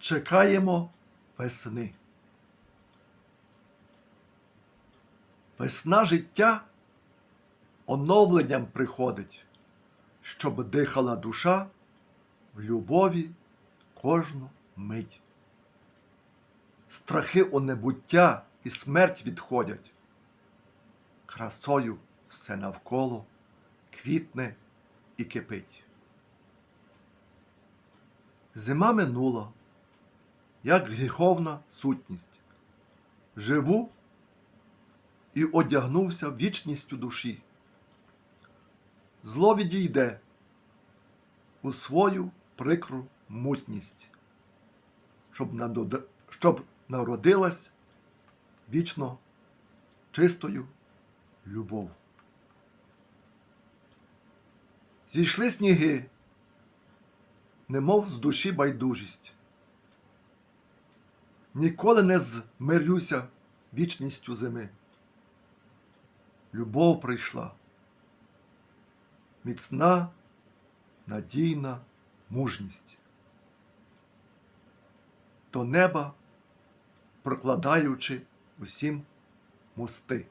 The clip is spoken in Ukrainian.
чекаємо весни. Весна життя оновленням приходить, щоб дихала душа в любові кожну мить. Страхи у небуття і смерть відходять. Красою все навколо квітне і кипить. Зима минула, як гріховна сутність. Живу і одягнувся вічністю душі. Зло відійде у свою прикру мутність, щоб, надода- щоб народилась вічно чистою любов. Зійшли сніги, немов з душі байдужість. Ніколи не змирюся вічністю зими. Любов прийшла, міцна, надійна мужність. До неба прокладаючи усім мости.